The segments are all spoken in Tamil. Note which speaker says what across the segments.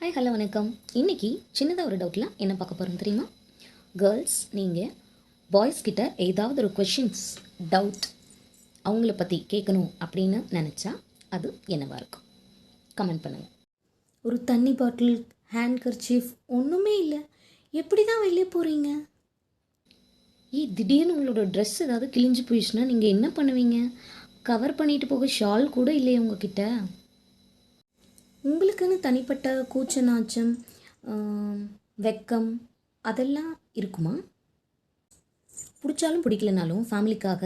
Speaker 1: ஹாய் ஹலோ வணக்கம். இன்னைக்கு சின்னதாக ஒரு டவுட்டில் என்ன பார்க்க போகிறோம் தெரியுமா? கேர்ள்ஸ் நீங்கள் பாய்ஸ் கிட்ட ஏதாவது ஒரு கொஷின்ஸ் டவுட் அவங்கள பற்றி கேட்கணும் அப்படின்னு நினச்சா அது என்னவாக இருக்கும்? கமெண்ட் பண்ணுங்கள் ஒரு தண்ணி பாட்டில் ஹேண்ட் கர்ச்சீஃப் ஒன்றுமே இல்லை. எப்படி தான் வெளியே போகிறீங்க ஏ திடீர்னு உங்களோட ட்ரெஸ் ஏதாவது கிழிஞ்சு போயிடுச்சுன்னா நீங்கள் என்ன பண்ணுவீங்க? கவர் பண்ணிட்டு போக ஷால் கூட இல்லையே உங்ககிட்ட. உங்களுக்குன்னு தனிப்பட்ட கூச்ச நாச்சம் வெக்கம் அதெல்லாம் இருக்குமா? பிடிச்சாலும் பிடிக்கலனாலும் ஃபேமிலிக்காக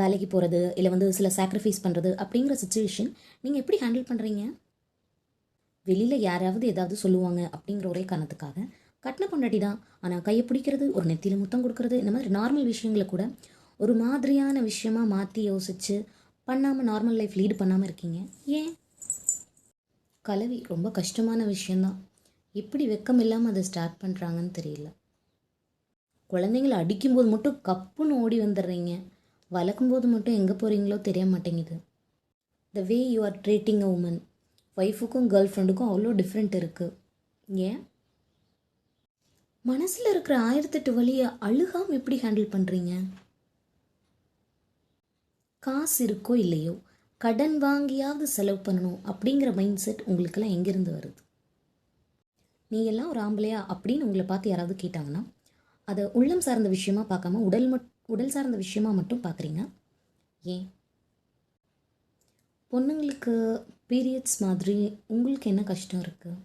Speaker 1: வேலைக்கு போகிறது இல்லை வந்து சில சாக்ரிஃபைஸ் பண்ணுறது அப்படிங்கிற சுச்சுவேஷன் நீங்கள் எப்படி ஹேண்டில் பண்ணுறீங்க வெளியில் யாராவது ஏதாவது சொல்லுவாங்க அப்படிங்கிற ஒரே காரணத்துக்காக கட்டின பொண்டாட்டி தான். ஆனால் கையை பிடிக்கிறது ஒரு நெத்தியில் முத்தம் கொடுக்கறது இந்த மாதிரி நார்மல் விஷயங்களை கூட ஒரு மாதிரியான விஷயமா மாற்றி யோசித்து பண்ணாமல் நார்மல் லைஃப் லீட் பண்ணாமல் இருக்கீங்க. ஏன்? கலவி ரொம்ப கஷ்டமான விஷயந்தான். எப்படி வெக்கம் இல்லாமல் அதை ஸ்டார்ட் பண்ணுறாங்கன்னு தெரியல. குழந்தைங்கள அடிக்கும்போது மட்டும் கப்புன்னு ஓடி வந்துடுறீங்க. வளர்க்கும்போது மட்டும் எங்கே போகிறீங்களோ தெரிய மாட்டேங்குது. The way you are treating a woman ஒய்ஃபுக்கும் girl ஃப்ரெண்டுக்கும் அவ்வளோ டிஃப்ரெண்ட் இருக்குது ஏன்? மனசில் இருக்கிற ஆயிரத்தெட்டு வழியை அழுகாமல் எப்படி ஹேண்டில் பண்ணுறீங்க காசு இருக்கோ இல்லையோ கடன் வாங்கியாவது செலவு பண்ணணும் அப்படிங்கிற மைண்ட் செட் உங்களுக்கெல்லாம் எங்கேருந்து வருது? நீ எல்லாம் ஒரு ஆம்பளையா அப்படின்னு உங்களை பார்த்து யாராவது கேட்டாங்கன்னா அதை உள்ளம் சார்ந்த விஷயமா பார்க்காம உடல் மட் உடல் சார்ந்த விஷயமா மட்டும் பார்க்குறீங்க? ஏன்? பொண்ணுங்களுக்கு பீரியட்ஸ் மாதிரி உங்களுக்கு என்ன கஷ்டம் இருக்குது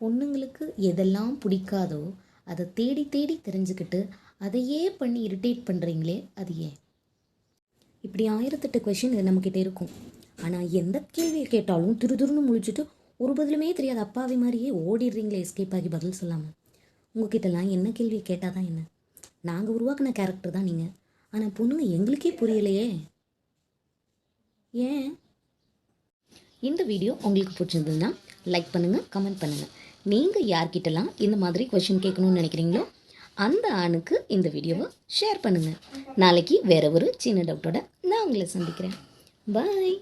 Speaker 1: பொண்ணுங்களுக்கு எதெல்லாம் பிடிக்காதோ அதை தேடி தேடி தெரிஞ்சுக்கிட்டு அதையே பண்ணி இரிட்டேட் பண்ணுறீங்களே அது ஏன்? இப்படி ஆயிரத்தெட்டு கொஷின் நம்மக்கிட்ட இருக்கும். ஆனால் எந்த கேள்வியை கேட்டாலும் திரு திருன்னு முழிச்சிட்டு ஒரு பதிலுமே தெரியாத அப்பாவி மாதிரியே ஓடிடுறீங்களே எஸ்கேப் ஆகி பதில் சொல்லாமல் உங்ககிட்டலாம் என்ன கேள்வி கேட்டால் தான் என்ன? நாங்கள் உருவாக்கின கேரக்டர் தான் நீங்கள் ஆனால் பொண்ணுங்க எங்களுக்கே புரியலையே. ஏன்? இந்த வீடியோ உங்களுக்கு பிடிச்சிருந்ததுன்னா லைக் பண்ணுங்கள் கமெண்ட் பண்ணுங்கள் நீங்கள் யார்கிட்டலாம் இந்த மாதிரி கொஷின் கேட்கணும்னு நினைக்கிறீங்களோ அந்த ஆணுக்கு இந்த வீடியோவை ஷேர் பண்ணுங்கள் நாளைக்கு வேறு ஒரு சின்ன டவுட்டோட நான் உங்களை சந்திக்கிறேன். பாய்